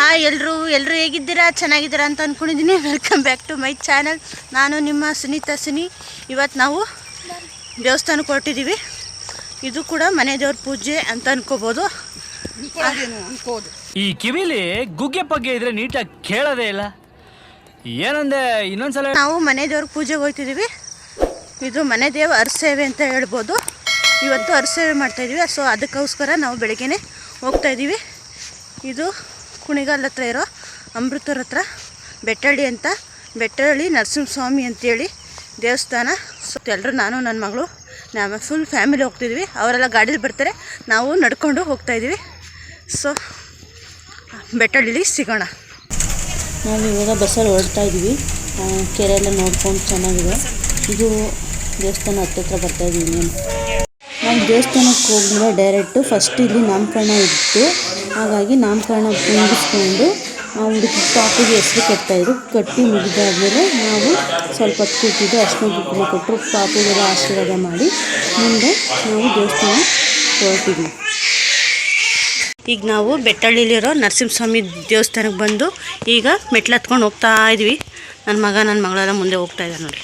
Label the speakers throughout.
Speaker 1: Hi ಎಲ್ಲರೂ ಎಲ್ಲರೂ ಹೇಗಿದ್ದೀರಾ? ಚೆನ್ನಾಗಿದ್ದೀರಾ ಅಂತ ಅಂದ್ಕೊಂಡಿದ್ದೀನಿ welcome back to my channel ನಾನು ನಿಮ್ಮ ಸುನೀತಾ ಸುನಿ. ಇವತ್ತು ನಾವು ದೇವಸ್ಥಾನಕ್ಕೆ ಹೊರಟಿದ್ದೀವಿ. ಇದು ಕೂಡ ಮನೆ ದೇವ್ರ ಪೂಜೆ ಅಂತ ಅನ್ಕೋಬೋದು.
Speaker 2: ಈ ಕಿವಿಲಿ ಗುಗ್ಗೆ ಪಗ್ಗೆ ಇದ್ರೆ ನೀಟಾಗಿ ಕೇಳೋದೇ ಇಲ್ಲ. ಏನಂದೆ ಇನ್ನೊಂದ್ಸಲ
Speaker 1: ನಾವು ಮನೆ ದೇವ್ರ ಪೂಜೆಗೆ ಹೋಗ್ತಿದ್ದೀವಿ. ಇದು ಮನೆ ದೇವ ಅರಸೇವೆ ಅಂತ ಹೇಳ್ಬೋದು. ಇವತ್ತು ಅರಸೇವೆ ಮಾಡ್ತಾಯಿದ್ದೀವಿ ಸೊ ಅದಕ್ಕೋಸ್ಕರ ನಾವು ಬೆಳಗ್ಗೆನೆ ಹೋಗ್ತಾ ಇದ್ದೀವಿ ಇದು ಕುಣಿಗಲ್ ಹತ್ರ ಇರೋ ಅಮೃತರ ಹತ್ರ. ಬೆಟ್ಟಳ್ಳಿ ಅಂತ. ಬೆಟ್ಟಳ್ಳಿ ನರಸಿಂಹಸ್ವಾಮಿ ಅಂತೇಳಿ ದೇವಸ್ಥಾನ. ಸೊ ಎಲ್ಲರೂ ನಾನು ನನ್ನ ಮಗಳು, ನಾವು ಫುಲ್ ಫ್ಯಾಮಿಲಿ ಹೋಗ್ತಿದ್ವಿ. ಅವರೆಲ್ಲ ಗಾಡೀಲಿ ಬರ್ತಾರೆ. ನಾವು ನಡ್ಕೊಂಡು ಹೋಗ್ತಾ ಇದ್ದೀವಿ ಸೊ ಬೆಟ್ಟಳ್ಳಿ ಸಿಗೋಣ. ನಾವು ಇವಾಗ ಬಸ್ಸಲ್ಲಿ ಹೊರಡ್ತಾ ಇದ್ದೀವಿ ಕೆರೆ ಎಲ್ಲ ನೋಡ್ಕೊಂಡು ಚೆನ್ನಾಗಿದೆ. ಇದು ದೇವಸ್ಥಾನ ಹತ್ತತ್ರ ಬರ್ತಾ ಇದ್ದೀವಿ ನಾನು ದೇವಸ್ಥಾನಕ್ಕೆ ಹೋಗಿದ್ರೆ ಡೈರೆಕ್ಟು ಫಸ್ಟ್ ಇಲ್ಲಿ ನಾಮಕರಣ ಇತ್ತು. ಹಾಗಾಗಿ ನಾಮಕರಣ ಮುಗಿಸ್ಕೊಂಡು ಹುಡುಗಿ ಪಾಪಿಗೆ ಹೆಸರು ಕಟ್ತಾಯಿದ್ರು ಕಟ್ಟಿ ಮುಗಿದಾದಮೇಲೆ ನಾವು ಸ್ವಲ್ಪ ಹೊತ್ತು ಕೂತಿದ್ದು ಅರ್ಶಿನ ಬುಕ್ಕನ್ನು ಕೊಟ್ಟರು. ಪಾಪಿಗೆಲ್ಲ ಆಶೀರ್ವಾದ ಮಾಡಿ ಮುಂದೆ ನಾವು ದೇವಸ್ಥಾನ ಹೊರಟಿದ್ವಿ. ಈಗ ನಾವು ಬೆಟ್ಟಳ್ಳಿಲಿರೋ ನರಸಿಂಹಸ್ವಾಮಿ ದೇವಸ್ಥಾನಕ್ಕೆ ಬಂದು ಈಗ ಮೆಟ್ಲು ಹತ್ಕೊಂಡು ಹೋಗ್ತಾ ಇದ್ವಿ. ನನ್ನ ಮಗ, ನನ್ನ ಮಗಳೆಲ್ಲ ಮುಂದೆ ಹೋಗ್ತಾ ಇದ್ದಾರೆ ನೋಡಿ.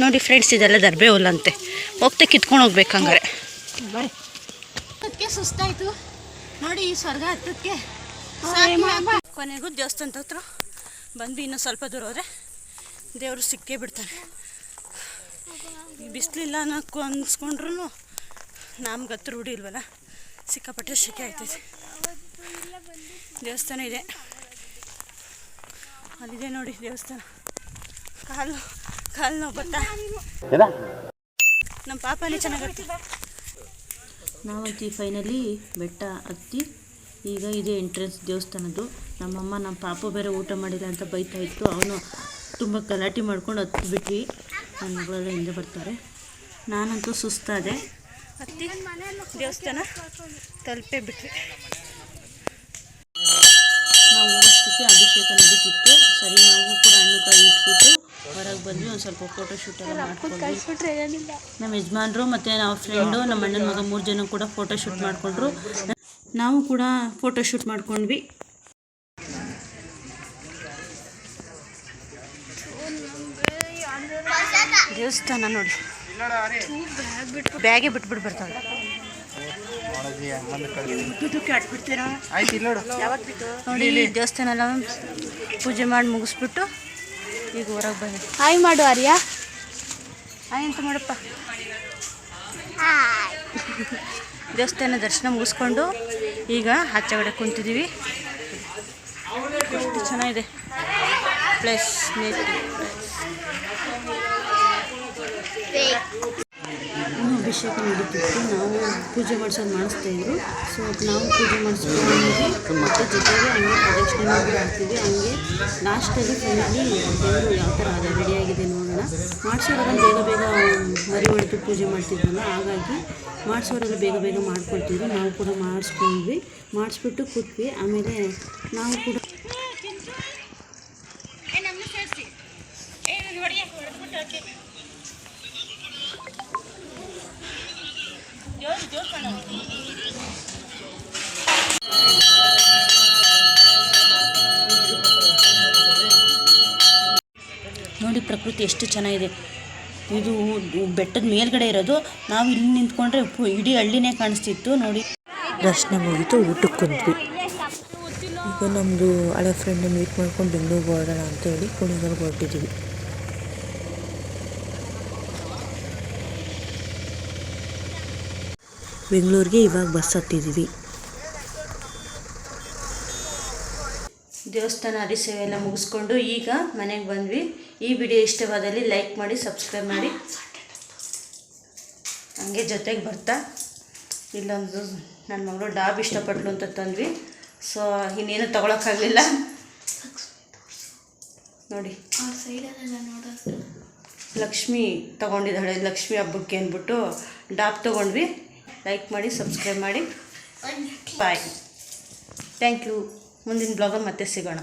Speaker 1: ನೋಡಿ ಫ್ರೆಂಡ್ಸ್ ಇದೆಲ್ಲ ದರ್ಬೆ ಹುಲ್ಲಂತೆ ಹೋಗ್ತಾ ಕಿತ್ಕೊಂಡು ಹೋಗ್ಬೇಕು ಹಂಗಾರೆ ಸುಸ್ತಾಯ್ತು. ನೋಡಿ ಈ ಸ್ವರ್ಗ ಹತ್ತಕ್ಕೆ ಕೊನೆಗೂ ದೇವಸ್ಥಾನದ ಹತ್ರ ಬಂದ್ವಿ ಇನ್ನೂ ಸ್ವಲ್ಪ ದೂರ ಹೋದ್ರೆ ದೇವರು ಸಿಕ್ಕೇ ಬಿಡ್ತಾರೆ. ಬಿಸಿಲಿಲ್ಲ ಅನ್ನೋಕ್ಕೂ ಅನ್ಸ್ಕೊಂಡ್ರು ನಮ್ಗೆ ಹತ್ರ ರೂಢಿ ಇಲ್ವಲ್ಲ? ಸಿಕ್ಕಾಪಟ್ಟೆ ಸೆಕೆ ಆಗ್ತೈತೆ. ದೇವಸ್ಥಾನ ಇದೆ. ಅಲ್ಲಿದೆ ನೋಡಿ ದೇವಸ್ಥಾನ. ಕಾಲು ಕಾಲು ನೋವು ಬರ್ತಾ ನಮ್ಮ ಪಾಪನೇ ಚೆನ್ನಾಗತ್ತೆ ನಾವಂತಿ ಫೈನಲಿ ಬೆಟ್ಟ ಹತ್ತಿ ಈಗ ಇದೆ ಎಂಟ್ರೆನ್ಸ್ ದೇವಸ್ಥಾನದ್ದು. ನಮ್ಮಮ್ಮ ನಮ್ಮ ಪಾಪು ಬೇರೆ ಊಟ ಮಾಡಿಲ್ಲ ಅಂತ ಬೈತಾ ಇತ್ತು. ಅವನು ತುಂಬ ಗಲಾಟೆ ಮಾಡ್ಕೊಂಡು ಹತ್ತು ಬಿಟ್ವಿ ನನ್ನ ಮಗಳೆಲ್ಲ ಹಿಂದೆ ಬರ್ತಾರೆ. ನಾನಂತೂ ಸುಸ್ತಾದೆ. ಹತ್ತಿ ದೇವಸ್ಥಾನ ತಲುಪೇ ಬಿಟ್ವಿ. ನಾವು ಅಭಿಷೇಕ ನಡೀತಿತ್ತು. ಸರಿ ನಾವು ಕೂಡ ಹಣ್ಣು ಕಾಯಿ ಇಟ್ಬಿಟ್ಟು ಹೊರಗೆ ಬಂದ್ವಿ. ಒಂದು ಸ್ವಲ್ಪ ಫೋಟೋ ಶೂಟ್ ಎಲ್ಲ ಮಾಡ್ಕೊಂಡ್ವಿ. ನಮ್ಮ ಯಜಮಾನ್ರು ಮತ್ತು ನಾವು ಫ್ರೆಂಡು ನಮ್ಮ ಅಣ್ಣನ ಮಗ ಮೂರು ಜನ ಕೂಡ ಫೋಟೋ ಶೂಟ್ ಮಾಡಿಕೊಂಡ್ರು. ನಾವು ಕೂಡ ಫೋಟೋ ಶೂಟ್ ಮಾಡ್ಕೊಂಡ್ವಿ. ದೇವಸ್ಥಾನ ನೋಡಿ ಬ್ಯಾಗೆ ಬಿಟ್ಬಿಟ್ಟು ಬರ್ತಾಳೆ ನೋಡಿ. ಇಲ್ಲಿ ದೇವಸ್ಥಾನ ಎಲ್ಲ ಪೂಜೆ ಮಾಡಿ ಮುಗಿಸ್ಬಿಟ್ಟು ಈಗ ಹೊರಗೆ ಬಂದೆ
Speaker 3: ಹಾಯ್ ಮಾಡು ಆರ್ಯ.
Speaker 1: ಹಾಯ್ ಅಂತ ಮಾಡಪ್ಪ. ದೇವಸ್ಥಾನ ದರ್ಶನ ಮುಗಿಸ್ಕೊಂಡು ಈಗ ಆಚೆಗಡೆ ಕುಂತಿದ್ದೀವಿ. ಎಷ್ಟು ಚೆನ್ನಾಗಿದೆ. ಪ್ಲಸ್ ಇನ್ನು ಅಭಿಷೇಕ ನಡೀತಿತ್ತು. ನಾವು ಪೂಜೆ ಮಾಡಿಸೋದು ಮಾಡಿಸ್ತಾ ಇದ್ರು. ಸೊ ನಾವು ಪೂಜೆ ಮಾಡಿಸ್ಕೊಂಡು ಮತ್ತೆ ಜೊತೆಗೆ ಹಂಗೆ ಪ್ರದಕ್ಷಿಣೆ ಮಾಡಿ ಹಾಕ್ತೀವಿ ಹಂಗೆ ಲಾಸ್ಟಲ್ಲಿ ಫೈನಲಿ ದೇವರು ಯಾವ ಥರ ಅದ ರೆಡಿಯಾಗಿದೆ ನೋಡೋಣ. ಮಾಡಿಸೋರೆಲ್ಲ ಬೇಗ ಬೇಗ ಮರಿ ಹೊಡೆದು ಪೂಜೆ ಮಾಡ್ತಿದ್ವಲ್ಲ, ಹಾಗಾಗಿ ಮಾಡಿಸೋರೆಲ್ಲ ಬೇಗ ಬೇಗ ಮಾಡ್ಕೊಳ್ತಿದ್ರು. ನಾವು ಕೂಡ ಮಾಡಿಸ್ಕೊಂಡ್ವಿ. ಮಾಡಿಸ್ಬಿಟ್ಟು ಕೂತ್ವಿ. ಆಮೇಲೆ ನಾವು ಕೂಡ ಎಷ್ಟು ಚೆನ್ನಾಗಿದೆ. ಇದು ಬೆಟ್ಟದ ಮೇಲ್ಗಡೆ ಇರೋದು. ನಾವು ಇಲ್ಲಿ ನಿಂತ್ಕೊಂಡ್ರೆ ಇಡೀ ಹಳ್ಳಿನೇ ಕಾಣಿಸ್ತಿತ್ತು. ನೋಡಿ.
Speaker 4: ದರ್ಶನ ಮುಗೀತು ಊಟಕ್ಕೆ ಕುಂತ್ವಿ ಈಗ ನಮ್ಮದು ಹಳೆ ಫ್ರೆಂಡ್ ಮೀಟ್ ಮಾಡ್ಕೊಂಡು ಬೆಂಗಳೂರಿಗೆ ಹೊರಡೋಣ ಅಂತ ಹೇಳಿ ಕುಣಿಗಲ್ಗೆ ಹೊರಟಿದ್ದೀವಿ ಬೆಂಗಳೂರಿಗೆ ಇವಾಗ ಬಸ್ ಹತ್ತಿದ್ದೀವಿ
Speaker 1: ದೇವಸ್ಥಾನ ಹರಿಸೇವೆ ಎಲ್ಲ ಮುಗಿಸ್ಕೊಂಡು ಈಗ ಮನೆಗೆ ಬಂದ್ವಿ. ಈ ವಿಡಿಯೋ ಇಷ್ಟವಾದಲ್ಲಿ ಲೈಕ್ ಮಾಡಿ, ಸಬ್ಸ್ಕ್ರೈಬ್ ಮಾಡಿ. ಹಂಗೆ ಜೊತೆಗೆ ಬರ್ತಾ. ಇಲ್ಲೊಂದು ನನ್ನ ಮಗಳು ಡಾಬ್ ಇಷ್ಟಪಟ್ಲು ಅಂತ ತಂದ್ವಿ. ಸೊ ಇನ್ನೇನು ತೊಗೊಳಕ್ಕಾಗಲಿಲ್ಲ. ನೋಡಿ. ಲಕ್ಷ್ಮಿ ತೊಗೊಂಡಿದ್ದಾಳೆ, ಲಕ್ಷ್ಮಿ ಹಬ್ಬಕ್ಕೆ ಅಂದ್ಬಿಟ್ಟು ಡಾಬ್ ತೊಗೊಂಡ್ವಿ. ಲೈಕ್ ಮಾಡಿ, ಸಬ್ಸ್ಕ್ರೈಬ್ ಮಾಡಿ. ಬಾಯ್ ಥ್ಯಾಂಕ್ ಯು ಮುಂದಿನ ಬ್ಲಾಗಲ್ಲಿ ಮತ್ತೆ ಸಿಗೋಣ.